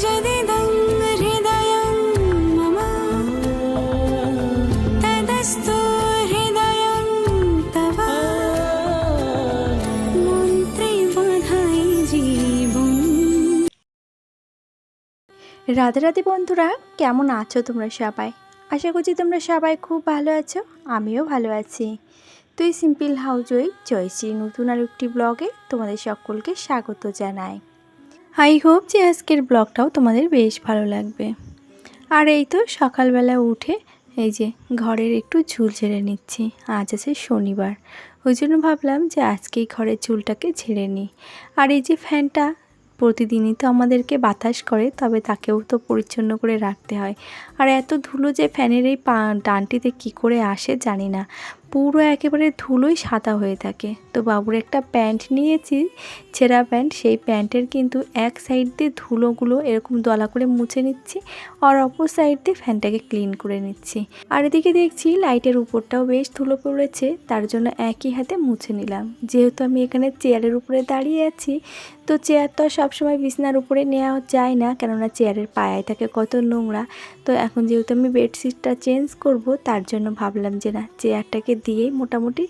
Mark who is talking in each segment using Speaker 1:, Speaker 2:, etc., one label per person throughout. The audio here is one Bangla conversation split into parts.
Speaker 1: यदिदं हृदयं मम तदस्तु हृदयं तव মন্ত্রে বাধাই জীবন
Speaker 2: রাধে রাধে বন্ধুরা কেমন আছো তোমরা সবাই আশা করছি তোমরা সবাই খুব ভালো আছো আমিও ভালো আছি তুই সিম্পল হাউস ওই জয়শ্রী নতুন আর একটি ব্লগে তোমাদের সকলকে স্বাগত জানাই আই হোপ যে আজকের ব্লগটাও তোমাদের বেশ ভালো লাগবে। আর এই তো সকালবেলা উঠে এই যে ঘরের একটু ঝুল ঝেড়ে নিচ্ছি, আজ আছে শনিবার। ওই জন্য ভাবলাম যে আজকেই ঘরের চুলটাকে ঝেড়ে নিই। আর এই যে ফ্যানটা প্রতিদিনই তো আমাদেরকে বাতাস করে, তবে তাকেও তো পরিচ্ছন্ন করে রাখতে হয়। আর এত ধুলো যে ফ্যানের এই পা, ডানটিতে কী করে আসে জানি না। পুরো একেবারে ধুলোই সাদা হয়ে থাকে। তো বাবুর একটা প্যান্ট নিয়েছি, ছেঁড়া প্যান্ট। সেই প্যান্টের কিন্তু এক সাইড দিয়ে ধুলোগুলো এরকম দলা করে মুছে নিচ্ছি আর অপর সাইড দিয়ে ফ্যানটাকে ক্লিন করে নিচ্ছি। আর এদিকে দেখছি লাইটের উপরটাও বেশ ধুলো পড়েছে, তার জন্য একই হাতে মুছে নিলাম। যেহেতু আমি এখানে চেয়ারের উপরে দাঁড়িয়ে আছি, তো চেয়ার তো আর সবসময় বিছনার উপরে নেওয়া যায় না, কেননা চেয়ারের পায়ায় থাকে কত নোংরা। তো এখন যেহেতু আমি বেডশিটটা চেঞ্জ করব, তার জন্য ভাবলাম যে না, চেয়ারটাকে দিয়েই মোটামুটি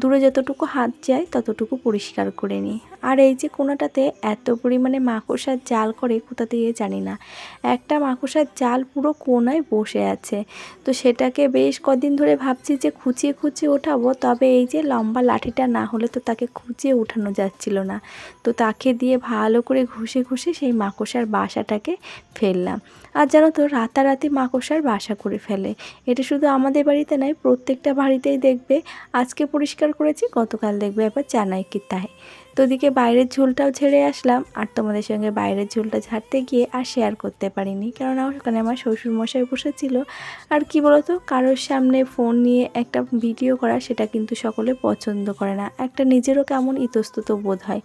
Speaker 2: দূরে যতটুকু হাত যায় ততটুকু পরিষ্কার করে নিই। আর এই যে কোনাটাতে এত পরিমাণে মাকড়সার জাল করে কোথা দিয়ে জানি না। একটা মাকড়সার জাল পুরো কোনায় বসে আছে। তো সেটাকে বেশ কদিন ধরে ভাবছি যে খুঁচিয়ে খুঁচিয়ে ওঠাবো, তবে এই যে লম্বা লাঠিটা না হলে তো তাকে খুঁচিয়ে উঠানো যাচ্ছিল না। তো তাকে দিয়ে ভালো করে ঘষে ঘষে সেই মাকড়সার বাসাটাকে ফেললাম। আর জানো তো, রাতারাতি মাকড়সার বাসা করে ফেলে। এটা শুধু আমাদের বাড়িতে নয়, প্রত্যেকটা বাড়িতেই দেখবে। আজকে পরিষ্কার করেছি, গতকাল দেখবে। আবার জানাই কি তাই। তো ওদিকে বাইরের ঝুলটাও ঝেড়ে আসলাম, আর তোমাদের সঙ্গে বাইরের ঝুলটা ঝাড়তে গিয়ে আর শেয়ার করতে পারিনি। কেননা ওখানে আমার শ্বশুর শ্বশুরমশাই বসেছিল। আর কি বলতো, কারোর সামনে ফোন নিয়ে একটা ভিডিও করা সেটা কিন্তু সকলে পছন্দ করে না। একটা নিজেরও কেমন ইতস্তত বোধ হয়।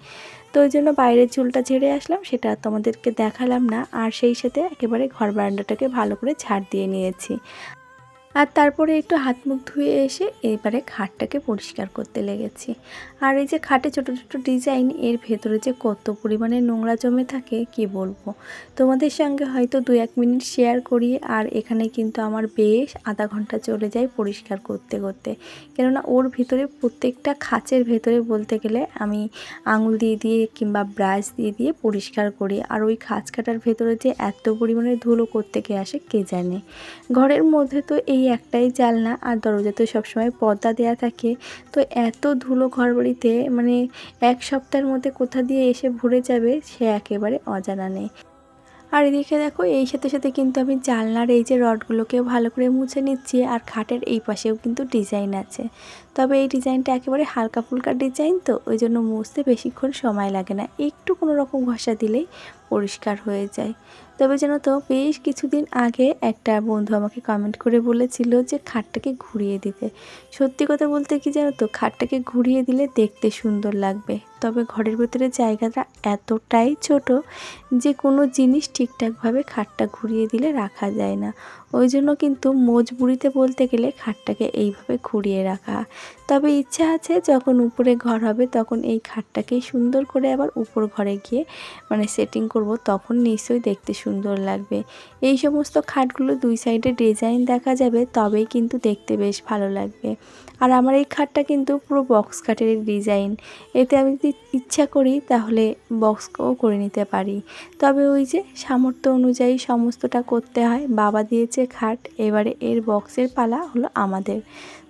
Speaker 2: তো ওই জন্য বাইরের ঝুলটা ঝেড়ে আসলাম, সেটা তোমাদেরকে দেখালাম না। আর সেই সাথে একেবারে ঘর বারান্দাটাকে ভালো করে ঝাড় দিয়ে নিয়েছি। আর তারপরে একটু হাত মুখ ধুয়ে এসে এবারে খাটটাকে পরিষ্কার করতে লেগেছি। আর এই যে খাটে ছোট ছোট ডিজাইন, এর ভেতরে যে কত পরিমাণে নোংরা জমে থাকে, কি বলব? তোমাদের সঙ্গে হয়তো দু এক মিনিট শেয়ার করি আর এখানে কিন্তু আমার বেশ আধা ঘণ্টা চলে যায় পরিষ্কার করতে করতে। কেননা ওর ভিতরে প্রত্যেকটা খাঁচের ভেতরে বলতে গেলে আমি আঙুল দিয়ে দিয়ে কিংবা ব্রাশ দিয়ে দিয়ে পরিষ্কার করি। আর ওই খাঁচ কাটার ভেতরে যে এত পরিমাণে ধুলো করতে আসে, কে জানে? ঘরের মধ্যে তো এই একটাই জালনা আর দরজা। তো সবসময় পর্দা দেওয়া থাকে। তো এত ধুলো ঘর বাড়িতে মানে এক সপ্তাহের মধ্যে কোথা দিয়ে এসে ভরে যাবে সে একেবারে অজানা নেই। আর এদিকে দেখো, এই সাথে সাথে কিন্তু আমি জানলার এই যে রডগুলোকে ভালো করে মুছে নিচ্ছি আর খাটের এই পাশেও কিন্তু ডিজাইন আছে। তবে এই ডিজাইনটা একেবারে হালকা ফুলকা ডিজাইন তো, ওই জন্য মুছতে বেশিক্ষণ সময় লাগে না। একটু কোনো রকম ঘষা দিলেই পরিষ্কার হয়ে যায়। তবে যেন তো, বেশ কিছুদিন আগে একটা বন্ধু আমাকে কমেন্ট করে বলেছিল যে খাটটাকে ঘুরিয়ে দিতে। সত্যি কথা বলতে কি জানো তো, খাটটাকে ঘুরিয়ে দিলে দেখতে সুন্দর লাগবে। তবে ঘরের ভিতরে জায়গাটা এতটাই ছোট যে কোনো জিনিস ঠিকঠাকভাবে খাটটা ঘুরিয়ে দিলে রাখা যায় না। ওই জন্য কিন্তু মজবুরিতে বলতে গেলে খাটটাকে এইভাবে ঘুরিয়ে রাখা। তবে ইচ্ছা আছে যখন উপরে ঘর হবে তখন এই খাটটাকেই সুন্দর করে আবার উপর ঘরে গিয়ে মানে সেটিং করব, তখন নিশ্চয়ই দেখতে সুন্দর লাগবে। এই সমস্ত খাটগুলো দুই সাইডে ডিজাইন দেখা যাবে, তবেই কিন্তু দেখতে বেশ ভালো লাগবে। আর আমার এই খাটটা কিন্তু পুরো বক্স খাটের ডিজাইন এতে আমি যদি ইচ্ছা করি তাহলে বক্সও করে নিতে পারি। তবে ওই যে সামর্থ্য অনুযায়ী সমস্তটা করতে হয়। বাবা দিয়েছে খাট, এবারে এর বক্সের পালা হলো আমাদের।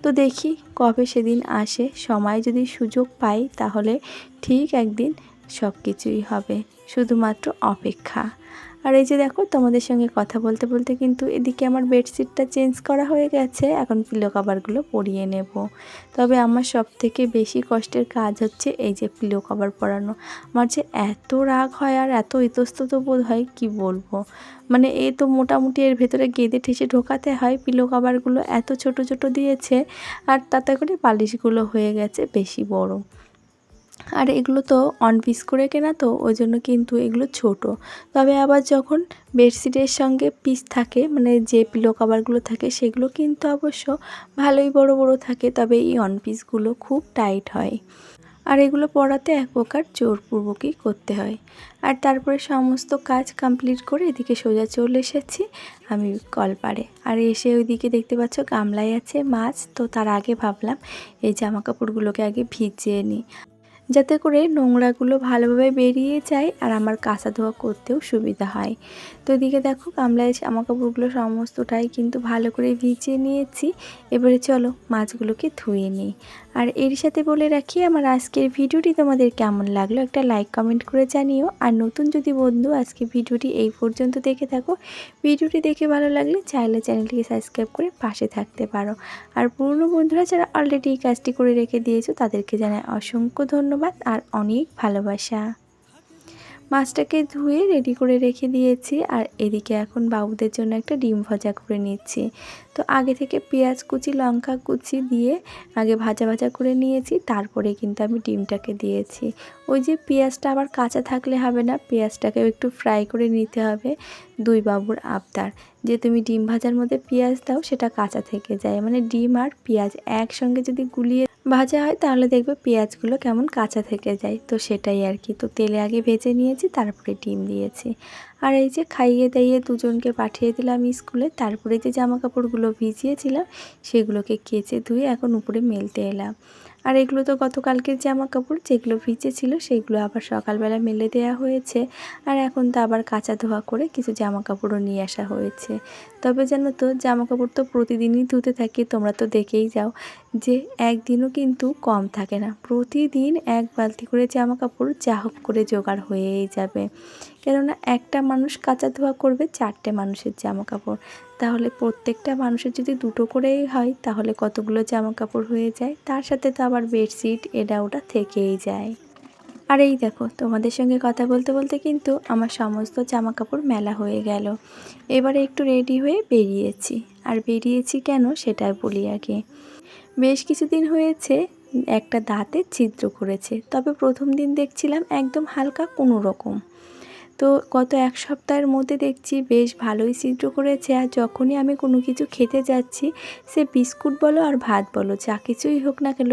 Speaker 2: তো দেখি কবে সেদিন আসে, সময় যদি সুযোগ পাই তাহলে ঠিক একদিন সব কিছুই হবে, শুধুমাত্র অপেক্ষা। আর এই যে দেখো, তোমাদের সঙ্গে কথা বলতে বলতে কিন্তু এদিকে আমার বেডশিটটা চেঞ্জ করা হয়ে গেছে। এখন পিলো কাভারগুলো পরিয়ে নেব। তবে আমার সব থেকে বেশি কষ্টের কাজ হচ্ছে এই যে পিলো কাভার পরানো। আমার যে এত রাগ হয় আর এত ইতস্তত বোধ হয়, কি বলব? মানে এ তো মোটামুটি এর ভেতরে গেঁদে ঠেসে ঢোকাতে হয়। পিলো কাভারগুলো এত ছোট ছোট দিয়েছে, আর তাতে করে পালিশগুলো হয়ে গেছে বেশি বড়। আর এগুলো তো অন পিস করে কেনা তো ওই জন্য কিন্তু এগুলো ছোট। তবে আবার যখন বেডশিটের সঙ্গে পিস থাকে মানে যে পিলো কাভারগুলো থাকে, সেগুলো কিন্তু অবশ্য ভালোই বড় বড় থাকে, তবে এই অন পিসগুলো খুব টাইট হয়। আর এগুলো পড়াতে এক প্রকার জোরপূর্বকই করতে হয়। আর তারপরে সমস্ত কাজ কমপ্লিট করে এদিকে সোজা চলে এসেছি আমি কলপাড়ে। আর এসে ওইদিকে দেখতে পাচ্ছ গামলায় আছে মাছ, তো তার আগে ভাবলাম এই জামা কাপড়গুলোকে আগে ভিজিয়ে নিই। যাতে করে নোংরাগুলো ভালোভাবে বেরিয়ে যায় আর আমার কাঁচা ধোয়া করতেও সুবিধা হয়। তো এদিকে দেখো গামলায় জামা কাপড়গুলো সমস্তটাই কিন্তু ভালো করে ভিজিয়ে নিয়েছি। এবারে চলো মাছগুলোকে ধুয়ে নিই। আর এর সাথে বলে রাখি, আমার আজকের ভিডিওটি তোমাদের কেমন লাগল একটা লাইক কমেন্ট করে জানিও। আর নতুন যদি বন্ধু, আজকে ভিডিওটি এই পর্যন্ত দেখে থাকো। ভিডিওটি দেখে ভালো লাগলে চাইলে চ্যানেলটিকে সাবস্ক্রাইব করে পাশে থাকতে পারো। আর পুরনো বন্ধুরা যারা অলরেডি এই কাজটি করে রেখে দিয়েছ, তাদেরকে জানায় অসংখ্য ধন্যবাদ আর অনেক ভালোবাসা। মাছটাকে ধুয়ে রেডি করে রেখে দিয়েছি আর এদিকে এখন বাবুদের জন্য একটা ডিম ভাজা করে নিচ্ছি। তো আগে থেকে পেঁয়াজ কুচি, লঙ্কা কুচি দিয়ে আগে ভাজা ভাজা করে নিয়েছি, তারপরে কিন্তু আমি ডিমটাকে দিয়েছি। ওই যে পেঁয়াজটা আবার কাঁচা থাকলে হবে না, পেঁয়াজটাকেও একটু ফ্রাই করে নিতে হবে। দুই বাবুর আবদার। যে তুমি ডিম ভাজার মধ্যে পেঁয়াজ দাও, সেটা কাঁচা থেকে যায়। মানে ডিম আর পেঁয়াজ একসঙ্গে যদি গুলিয়ে ভাজা হয়, তাহলে দেখবে পেঁয়াজগুলো কেমন কাঁচা থেকে যায়। তো সেটাই আর কি। তো তেলে আগে ভেজে নিয়েছি, তারপরে ডিম দিয়েছি। আর এই যে খাইয়ে দাইয়ে দুজনকে পাঠিয়ে দিলাম স্কুলে, তারপরে যে জামা কাপড়গুলো ভিজিয়েছিলাম, সেগুলোকে কেচে ধুয়ে এখন উপরে মেলতে এলাম। আর এগুলো তো গতকালকের জামা কাপড় যেগুলো ভিজে ছিল সেগুলো আবার সকালবেলা মেলে দেওয়া হয়েছে। আর এখন তো আবার কাঁচা ধোয়া করে কিছু জামা কাপড়ও নিয়ে আসা হয়েছে। তবে জানো তো জামা কাপড় তো প্রতিদিনই ধুতে থাকি, তোমরা তো দেখেই যাও যে একদিনও কিন্তু কম থাকে না। প্রতিদিন এক বালতি করে জামা কাপড় যা হোক করে জোগাড় হয়েই যাবে। কেননা একটা মানুষ কাঁচা ধোয়া করবে চারটে মানুষের জামা কাপড় তাহলে প্রত্যেকটা মানুষের যদি দুটো করেই হয়, তাহলে কতগুলো জামা কাপড় হয়ে যায়? তার সাথে তো আবার বেডশিট, এটা ওটা থেকেই যায়। আর এই দেখো, তোমাদের সঙ্গে কথা বলতে বলতে কিন্তু আমার সমস্ত জামা কাপড় মেলা হয়ে গেল। এবারে একটু রেডি হয়ে বেরিয়েছি। আর বেরিয়েছি কেন সেটাই বলি আগে। বেশ কিছুদিন হয়েছে, একটা দাঁতে ছিদ্র করেছে। তবে প্রথম দিন দেখছিলাম একদম হালকা কোনো রকম। তো গত এক সপ্তাহের মধ্যে দেখছি বেশ ভালোই সিদ্ধ করেছে আর যখনই আমি কোনো কিছু খেতে যাচ্ছি, সে বিস্কুট বলো আর ভাত বলো, যা কিছুই হোক না কেন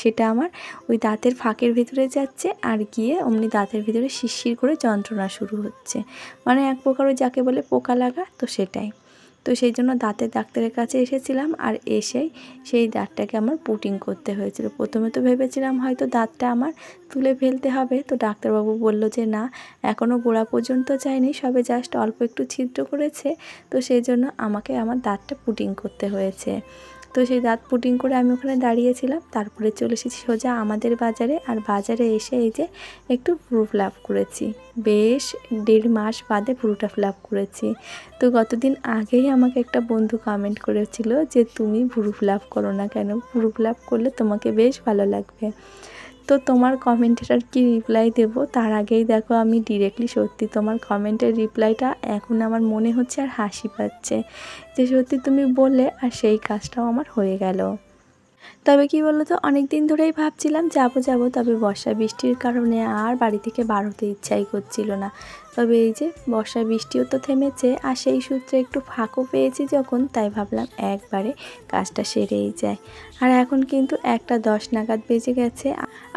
Speaker 2: সেটা আমার ওই দাঁতের ফাঁকের ভিতরে যাচ্ছে আর গিয়ে অমনি দাঁতের ভিতরে শিরশির করে যন্ত্রণা শুরু হচ্ছে। মানে এক প্রকার যাকে বলে পোকা লাগা, তো সেটাই। তো সেই জন্য দাঁতের ডাক্তারের কাছে এসেছিলাম আর এসেই সেই দাঁতটাকে আমার পুটিং করতে হয়েছিল। প্রথমে তো ভেবেছিলাম হয়তো দাঁতটা আমার তুলে ফেলতে হবে। তো ডাক্তারবাবু বলল যে, না এখনও গোড়া পর্যন্ত যায়নি, সবে জাস্ট অল্প একটু ছিদ্র করেছে। তো সেই জন্য আমাকে আমার দাঁতটা পুটিং করতে হয়েছে। তো সেই দাঁত পুটিং করে আমি ওখানে দাঁড়িয়েছিলাম তারপরে চলে এসেছি সোজা আমাদের বাজারে। আর বাজারে এসে এই যে একটু প্রুফ লাভ করেছি। বেশ দেড় মাস বাদে পুরোটা ফিল করেছি। তো গতদিন আগেই আমাকে একটা বন্ধু কমেন্ট করেছিল যে, তুমি ভুরু ফিল করো না কেন? ভুরু ফিল করলে তোমাকে বেশ ভালো লাগবে। তো তোমার কমেন্টের আর কি রিপ্লাই দেব? তার আগেই দেখো আমি ডিরেক্টলি সত্যি তোমার কমেন্টের রিপ্লাইটা এখন আমার মনে হচ্ছে আর হাসি পাচ্ছে। যে সত্যি তুমি বললে আর সেই কাজটাও আমার হয়ে গেল। তবে কি বলো তো অনেক দিন ধরেই ভাবছিলাম যাব যাব, তবে বর্ষা বৃষ্টির কারণে আর বাড়ি থেকে বার হতে ইচ্ছাই করছিল না। তবে এই যে বর্ষা বৃষ্টিও তো থেমেছে, আর সেই সূত্রে একটু ফাঁকও পেয়েছি যখন, তাই ভাবলাম একবারে কাজটা সেরেই যায় আর এখন কিন্তু একটা দশ নাগাদ বেজে গেছে,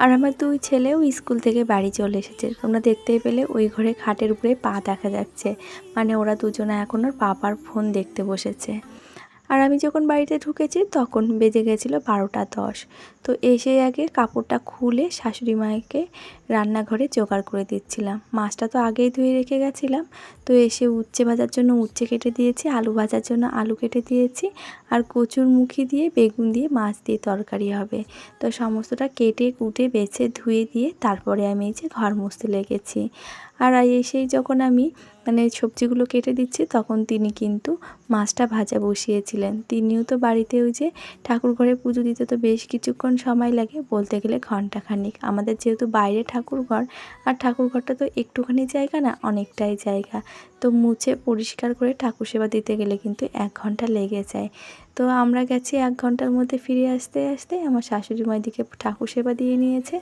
Speaker 2: আর আমার দুই ছেলেও স্কুল থেকে বাড়ি চলে এসেছে। তোমরা দেখতেই পেলে ওই ঘরে খাটের উপরে পা দেখা যাচ্ছে মানে ওরা দুজনে এখন ওর পাপার ফোন দেখতে বসেছে। আর আমি যখন বাড়িতে ঢুকেছি তখন বেজে গেছিল বারোটা দশ। তো এসে আগে কাপড়টা খুলে শাশুড়ি মাকে রান্নাঘরে জোগাড় করে দিচ্ছিলাম। মাছটা তো আগেই ধুয়ে রেখে গেছিলাম। তো এসে উচ্ছে ভাজার জন্য উচ্ছে কেটে দিয়েছি, আলু ভাজার জন্য আলু কেটে দিয়েছি আর কচুর মুখি দিয়ে বেগুন দিয়ে মাছ দিয়ে তরকারি হবে। তো সমস্তটা কেটে কুটে বেছে ধুয়ে দিয়ে তারপরে আমি এই যে ঘর মুছতে লেগেছি। আর এসেই যখন আমি মানে সবজিগুলো কেটে দিচ্ছি, তখন তিনি কিন্তু মাছটা ভাজা বসিয়েছিলেন। তিনিও তো বাড়িতে ওই যে ঠাকুর ঘরে পুজো দিতে তো বেশ কিছুক্ষণ সময় লাগে, বলতে গেলে ঘন্টাখানিক আমাদের যেহেতু বাইরে ঠাকুর ঘর আর ঠাকুর ঘরটা তো একটুখানি জায়গা না, অনেকটাই জায়গা। তো মুছে পরিষ্কার করে ঠাকুর সেবা দিতে গেলে কিন্তু এক ঘণ্টা লেগে যায়। তো আমরা গেছি এক ঘণ্টার মধ্যে ফিরে আসতে আসতে আমার শাশুড়ি মায়ের দিকে ঠাকুর সেবা দিয়ে নিয়েছে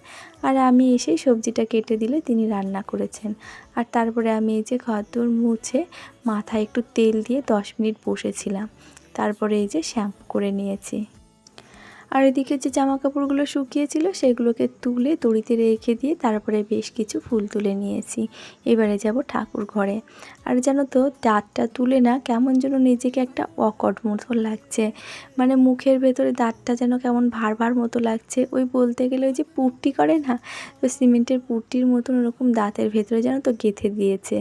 Speaker 2: আর আমি এসেই সবজিটা কেটে দিলে তিনি রান্না করেছেন। আর তারপরে আমি এই যে ঘরদোর মুছে মাথায় একটু তেল দিয়ে দশ মিনিট বসেছিলাম। তারপরে এই যে শ্যাম্পু করে নিয়েছি। আর এদিকে যে জামা কাপড়গুলো শুকিয়েছিল সেগুলোকে তুলে দড়িতে রেখে দিয়ে তারপরে বেশ কিছু ফুল তুলে নিয়েছি। এবারে যাব ঠাকুর ঘরে। আর জানো তো, দাঁতটা তুলে না কেমন যেন নিজেকে একটা অকট মতো লাগছে। মানে মুখের ভেতরে দাঁতটা যেন কেমন ভার ভার মতো লাগছে। ওই বলতে গেলে ওই যে পুট্টি করে না, তো সিমেন্টের পুট্টির মতন ওরকম দাঁতের ভেতরে যেন তো গেঁথে দিয়েছে।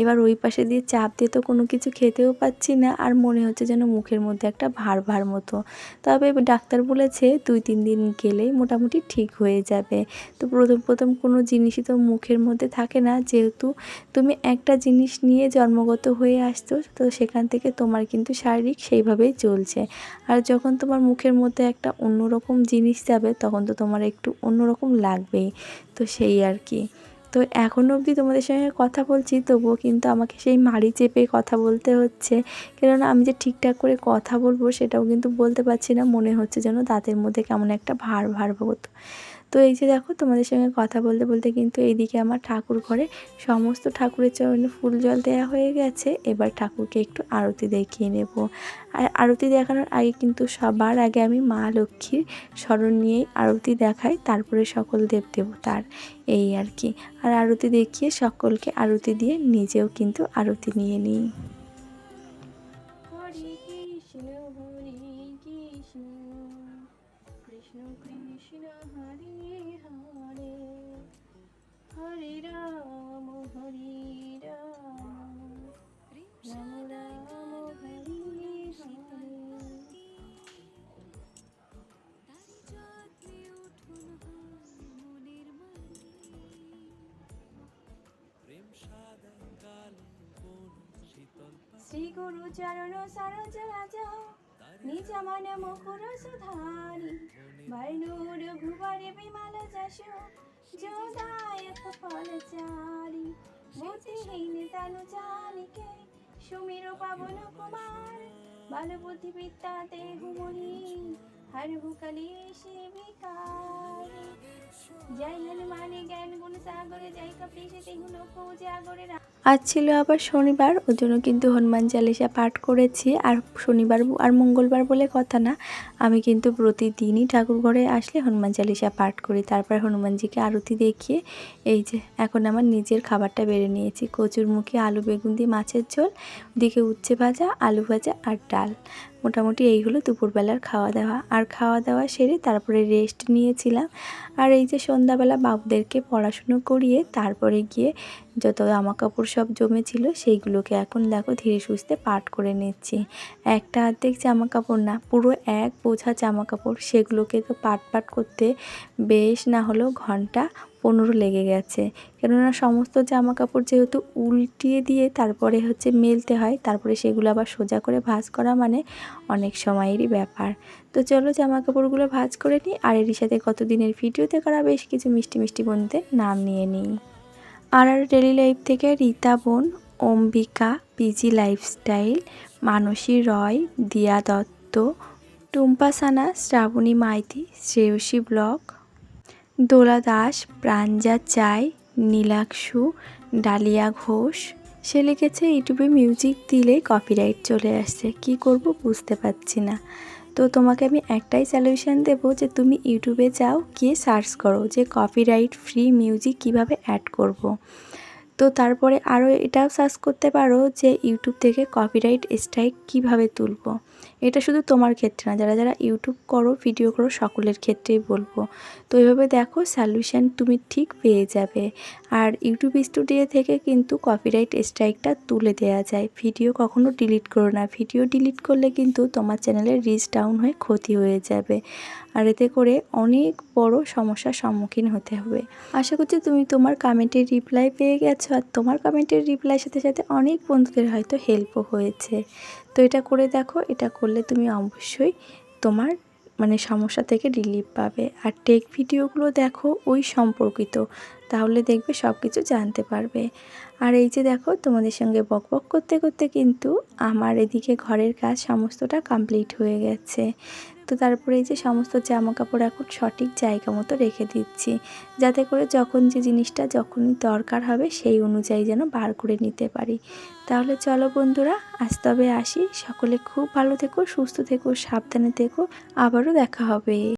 Speaker 2: এবার ওই পাশে দিয়ে চাপ দিয়ে তো কোনো কিছু খেতেও পাচ্ছি না, আর মনে হচ্ছে যেন মুখের মধ্যে একটা ভার ভার মতো। তবে ডাক্তার বলেছে দুই, তিন দিন গেলেই মোটামুটি ঠিক হয়ে যাবে। তো প্রথম প্রথম কোনো জিনিসই তো মুখের মধ্যে থাকে না। যেহেতু তুমি একটা জিনিস নিয়ে জন্মগত হয়ে আসছো, তো সেখান থেকে তোমার কিন্তু শারীরিক সেইভাবেই চলছে। আর যখন তোমার মুখের মধ্যে একটা অন্যরকম জিনিস যাবে, তখন তো তোমার একটু অন্যরকম লাগবেই। তো সেই আর কি। তো এখন অবধি তোমাদের সঙ্গে কথা বলছি, তবুও কিন্তু আমাকে সেই মাড়ি চেপে কথা বলতে হচ্ছে। কেননা আমি যে ঠিকঠাক করে কথা বলব সেটাও কিন্তু বলতে পারছি না, মনে হচ্ছে যেন দাঁতের মধ্যে কেমন একটা ভার ভার হতো তো এই যে দেখো তোমাদের সঙ্গে কথা বলতে বলতে কিন্তু এইদিকে আমার ঠাকুর ঘরে সমস্ত ঠাকুরের চরণে ফুল জল দেওয়া হয়ে গেছে। এবার ঠাকুরকে একটু আরতি দেখিয়ে নেব। আর আরতি দেখানোর আগে কিন্তু সবার আগে আমি মা লক্ষ্মীর স্মরণ নিয়েই আরতি দেখাই, তারপরে সকল দেব দেবতার এই আর কি। আর আরতি দেখিয়ে সকলকে আরতি দিয়ে নিজেও কিন্তু আরতি নিয়ে নিই। শ্রী গুরু চরণ সরজ রাজ, নিজ মন মুকুর সুধারি। বর্ণুর ভুবরে বিমল যশ যোদায়ক ফল চারি। বুদ্ধিহীন তনু জানিকে সুমির পাবন কুমার বল বুদ্ধি বিদ্যা দেহু জাগরে আজ ছিল আবার শনিবার ওই জন্য কিন্তু হনুমান চালিসা পাঠ করেছি। আর শনিবার আর মঙ্গলবার বলে কথা না, আমি কিন্তু প্রতিদিনই ঠাকুর ঘরে আসলে হনুমান চালিসা পাঠ করি। তারপর হনুমানজিকে আরতি দেখিয়ে, এই যে এখন আমার নিজের খাবারটা বেড়ে নিয়েছি। কচুর মুখে আলু, বেগুন দিয়ে মাছের ঝোল, ওদিকে উচ্ছে ভাজা, আলু ভাজা আর ডাল। মোটামুটি এই হলো দুপুরবেলার খাওয়া দাওয়া আর খাওয়া দাওয়া সেরে তারপরে রেস্ট নিয়েছিলাম। আর এই যে সন্ধ্যাবেলা বাবুদেরকে পড়াশুনো করিয়ে তারপরে গিয়ে যত জামা কাপড় সব জমেছিল সেইগুলোকে এখন দেখো ধীরে সুস্থে পাট করে নিচ্ছি। একটা অর্ধেক জামা কাপড় না, পুরো এক বোঝা জামা কাপড় সেগুলোকে তো পাট পাট করতে বেশ না হলেও ঘণ্টা পনেরো লেগে গেছে। কেননা সমস্ত জামা কাপড় যেহেতু উল্টিয়ে দিয়ে তারপরে হচ্ছে মেলতে হয়, তারপরে সেগুলো আবার সোজা করে ভাঁজ করা মানে অনেক সময়েরই ব্যাপার। তো চলো জামা কাপড়গুলো ভাঁজ করে নিই, আর এরই সাথে কতদিনের ভিডিওতে করা বেশ কিছু মিষ্টি মিষ্টি বন্ধুদের নাম নিয়ে নিই। আর আর ডেলি লাইফ থেকে রীতা বোন, Ambika, PG lifestyle, Mansi Roy, Diya Dutta, Tumpa Sana, Shrabani Maity, Shreyashi blog Dola Das, Pranja চাই, নীলাক্ষু, ডালিয়া ঘোষ। সে লিখেছে, ইউটিউবে মিউজিক দিলেই কপিরাইট চলে আসছে। কি করব বুঝতে পারছি না। তো তোমাকে আমি একটাই সলিউশন দেবো যে তুমি ইউটিউবে যাও, গিয়ে সার্চ করো যে কপিরাইট ফ্রি মিউজিক কীভাবে অ্যাড করব। তো তারপরে আরও এটাও সার্চ করতে পারো যে ইউটিউব থেকে কপিরাইট স্ট্রাইক কীভাবে তুলবো। এটা শুধু তোমার ক্ষেত্রে না, যারা যারা ইউটিউব করো ভিডিও করো, সকলের ক্ষেত্রেই বলব। তো এইভাবে দেখো সলিউশন তুমি ঠিক পেয়ে যাবে। আর ইউটিউব স্টুডিও থেকে কিন্তু কপিরাইট স্ট্রাইকটা তুলে দেওয়া যায়। ভিডিও কখনো ডিলিট করো না। ভিডিও ডিলিট করলে কিন্তু তোমার চ্যানেলের রিচ ডাউন হয়ে ক্ষতি হয়ে যাবে। আর এতে করে অনেক বড় সমস্যার সম্মুখীন হতে হবে। আশা করছি তুমি তোমার কমেন্টের রিপ্লাই পেয়ে গেছো। আর তোমার কমেন্টের রিপ্লাইয়ের সাথে সাথে অনেক বন্ধুদের হয়তো হেল্পও হয়েছে। তো এটা করে দেখো, এটা করলে তুমি অবশ্যই তোমার মানে সমস্যা থেকে রিলিফ পাবে। আর টেক ভিডিওগুলো দেখো ওই সম্পর্কিত, তাহলে দেখবে সব কিছু জানতে পারবে। আর এই যে দেখো, তোমাদের সঙ্গে বক বক করতে করতে কিন্তু আমার এদিকে ঘরের কাজ সমস্তটা কমপ্লিট হয়ে গেছে। তো তারপরে এই যে সমস্ত জামা কাপড় এখন সঠিক জায়গা মতো রেখে দিচ্ছি। যাতে করে যখন যে জিনিসটা যখনই দরকার হবে সেই অনুযায়ী যেন বার করে নিতে পারি। তাহলে চলো বন্ধুরা, আজ তবে আসি। সকলে খুব ভালো থেকো, সুস্থ থেকো, সাবধানে থেকো। আবারও দেখা হবে।